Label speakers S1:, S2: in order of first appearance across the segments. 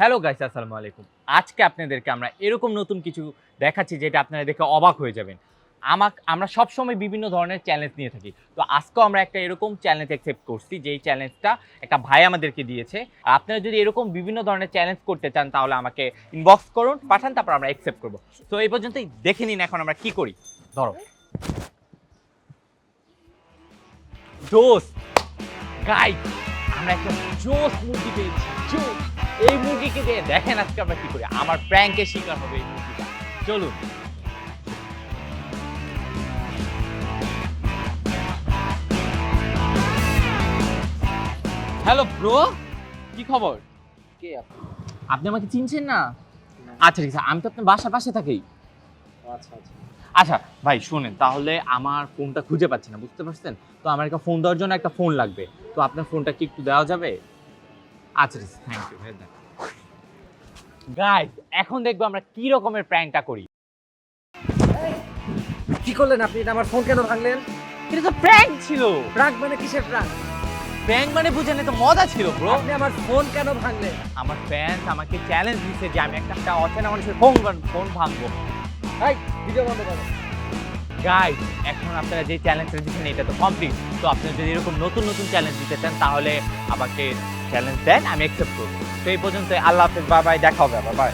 S1: Hello guys, আসসালামু আলাইকুম। আজকে আপনাদেরকে আমরা এরকম নতুন কিছু দেখাচ্ছি যেটা আপনারা দেখে অবাক হয়ে যাবেন। আমাক, আমরা সবসময় বিভিন্ন ধরনের চ্যালেঞ্জ নিয়ে থাকি। তো আজকেও আমরা একটা এরকম চ্যালেঞ্জ অ্যাকসেপ্ট করছি, যেই চ্যালেঞ্জটা একটা ভাই আমাদেরকে দিয়েছে। আপনারা যদি এরকম বিভিন্ন ধরনের চ্যালেঞ্জ করতে চান, তাহলে আমাকে ইনবক্স করুন, পাঠান, তারপর আমরা অ্যাকসেপ্ট করব। তো এই পর্যন্তই, দেখে নিন এখন আমরা কি করি। ধরো। জোস গাই আমরা একটা জোস মুরগি পেয়েছি জোস এই মুরগিকে দিয়ে দেখেন আজকে আমরা কি করি? আমার প্র্যাঙ্কের শিকার হবে এই মুরগিটা। চলুন। হ্যালো ব্রো কি খবর?
S2: কে আপনি?
S1: আপনি আমাকে চিনছেন না? আচ্ছা ঠিক আছে আমি তো আপনার বাসার পাশে থাকি।
S2: আচ্ছা আচ্ছা।
S1: আচ্ছা ভাই শুনেন তাহলে আমার ফোনটা খুঁজে পাচ্ছি না বুঝতে পারছেন? তো আমার একটা ফোন দেওয়ার জন্য একটা ফোন লাগবে। তো আপনার ফোনটা কি একটু দেওয়া যাবে? আচ্ছা থ্যাংক ইউ ভাই গাইস এখন দেখব আমরা কি রকমের প্র্যাঙ্কটা করি।
S2: কি করলেন আপনি? এটা আমার ফোন কেন ভাঙলেন?
S1: এটা তো প্র্যাঙ্ক ছিল।
S2: প্রাঙ্ক মানে কিসের প্রাঙ্ক
S1: প্র্যাঙ্ক মানে বুঝেন তো মজা ছিল ব্রো
S2: আপনি আমার ফোন কেন ভাঙলেন?
S1: আমার ফ্যান্স আমাকে চ্যালেঞ্জ দিচ্ছে যে আমি একটা একটা অচেনা মানুষের ফোন ফোন ভাঙবো।
S2: এই ভিডিও বন্ধ করো।
S1: গাইস এখন আপনারা যে চ্যালেঞ্জটা দিচ্ছেন এটা তো কমপ্লিট তো আপনারা যদি এরকম নতুন নতুন চ্যালেঞ্জ দিতে চান তাহলে আমাকে চ্যালেঞ্জ দেন আমি অ্যাকসেপ্ট করব। তো এই পর্যন্ত আল্লাহ হাফেজ বাবাই দেখা হবে আবার বাই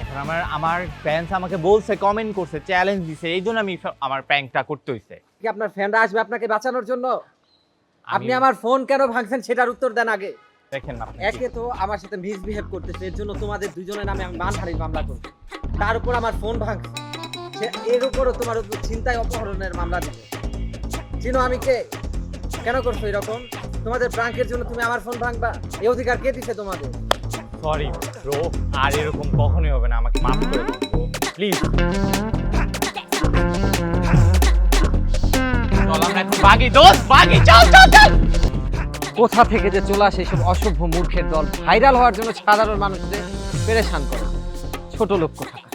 S1: এখন আমার আমার ফ্যান্স আমাকে বলছে কমেন্ট করছে চ্যালেঞ্জ দিছে এই জন্য আমি সব- আমার প্র্যাঙ্কটা করতে হইছে।
S2: কি আপনার ফ্যানরা আসবে আপনাকে বাঁচানোর জন্য? আপনি আমার ফোন কেন ভাঙছেন সেটার উত্তর দেন আগে।
S1: দেখেন না আপনি।
S2: একে তো আমার সাথে মিসবিহেভ করতেছে এর জন্য তোমাদের দুজনের নামে আমি মানহানির মামলা করব। তার উপর আমার ফোন ভাঙছে। সে এর উপরও তোমার উপর চিন্তায় অপহরণের মামলা দিবে। চিনো আমি কে? কেন করছ এরকম? তোমাদের প্রাঙ্কের জন্য তুমি আমার ফোন ভাঙবা? এই অধিকার কে দিছে তোমাদের?
S1: সরি ব্রো আর এরকম কখনোই হবে না আমাকে মাফ করে ব্রো প্লিজ চল আমরা এখন বাগি দোস্ত বাগি চল চল চল!
S2: কোথা থেকে যে চলে আসে এসব অসভ্য মূর্খের দল ভাইরাল হওয়ার জন্য সাধারণ মানুষদের পেরেশান করে। ছোট লোক কোথাকার?